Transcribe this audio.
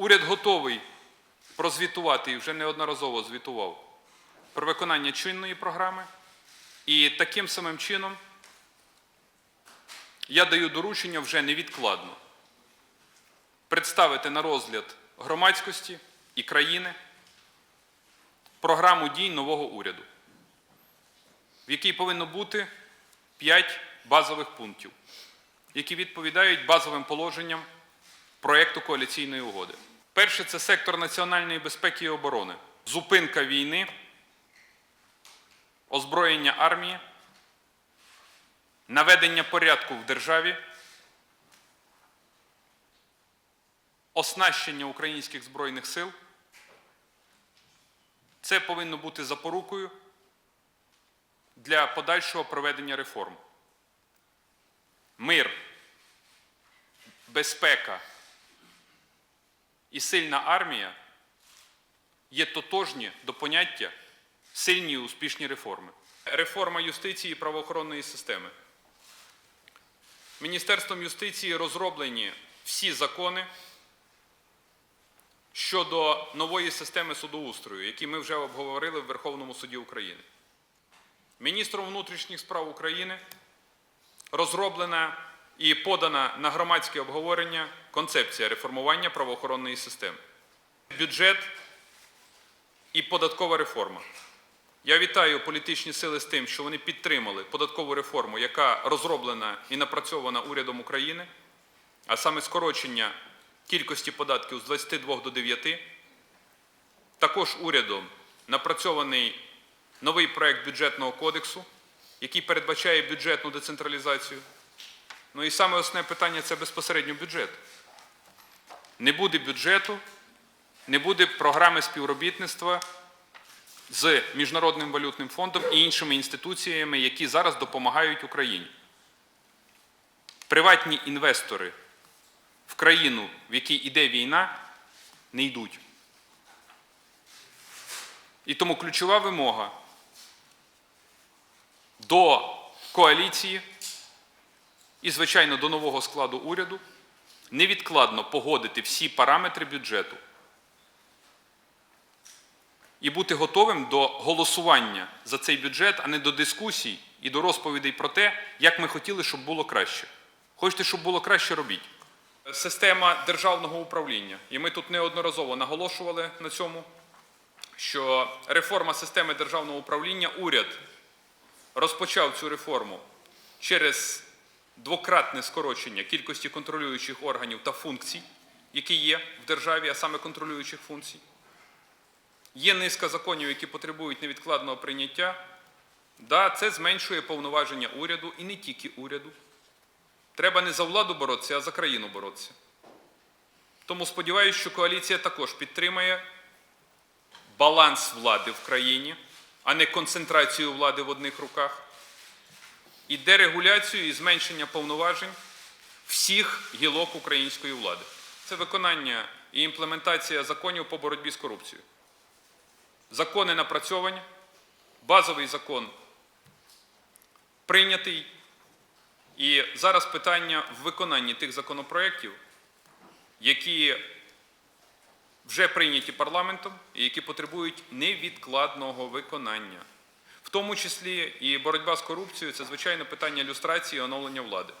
Уряд готовий прозвітувати і вже неодноразово звітував про виконання чинної програми. І таким самим чином я даю доручення вже невідкладно представити на розгляд громадськості і країни програму дій нового уряду, в якій повинно бути 5 базових пунктів, які відповідають базовим положенням проєкту коаліційної угоди. Перше це сектор національної безпеки і оборони, зупинка війни, озброєння армії, наведення порядку в державі, оснащення українських збройних сил. Це повинно бути запорукою для подальшого проведення реформ. Мир, безпека і сильна армія є тотожні до поняття сильні і успішні реформи. Реформа юстиції і правоохоронної системи. Міністерством юстиції розроблені всі закони щодо нової системи судоустрою, які ми вже обговорили в Верховному суді України. Міністром внутрішніх справ України розроблена і подана на громадське обговорення концепція реформування правоохоронної системи, бюджет і податкова реформа. Я вітаю політичні сили з тим, що вони підтримали податкову реформу, яка розроблена і напрацьована урядом України, а саме скорочення кількості податків з 22 до 9. Також урядом напрацьований новий проект бюджетного кодексу, який передбачає бюджетну децентралізацію. Ну і саме основне питання це безпосередньо бюджет. Не буде бюджету, не буде програми співробітництва з Міжнародним валютним фондом і іншими інституціями, які зараз допомагають Україні. Приватні інвестори в країну, в якій іде війна, не йдуть. І тому ключова вимога до коаліції і, звичайно, до нового складу уряду невідкладно погодити всі параметри бюджету і бути готовим до голосування за цей бюджет, а не до дискусій і до розповідей про те, як ми хотіли, щоб було краще. Хочете, щоб було краще, робіть. Система державного управління. І ми тут неодноразово наголошували на цьому, що реформа системи державного управління уряд розпочав цю реформу через двократне скорочення кількості контролюючих органів та функцій, які є в державі, а саме контролюючих функцій. Є низка законів, які потребують невідкладного прийняття. Да, це зменшує повноваження уряду і не тільки уряду. Треба не за владу боротися, а за країну боротися. Тому сподіваюся, що коаліція також підтримає баланс влади в країні, а не концентрацію влади в одних руках, і дерегуляцію і зменшення повноважень всіх гілок української влади. Це виконання і імплементація законів по боротьбі з корупцією. Закони напрацьовані, базовий закон прийнятий. І зараз питання в виконанні тих законопроєктів, які вже прийняті парламентом і які потребують невідкладного виконання тому числі і боротьба з корупцією це звичайно питання люстрації і оновлення влади.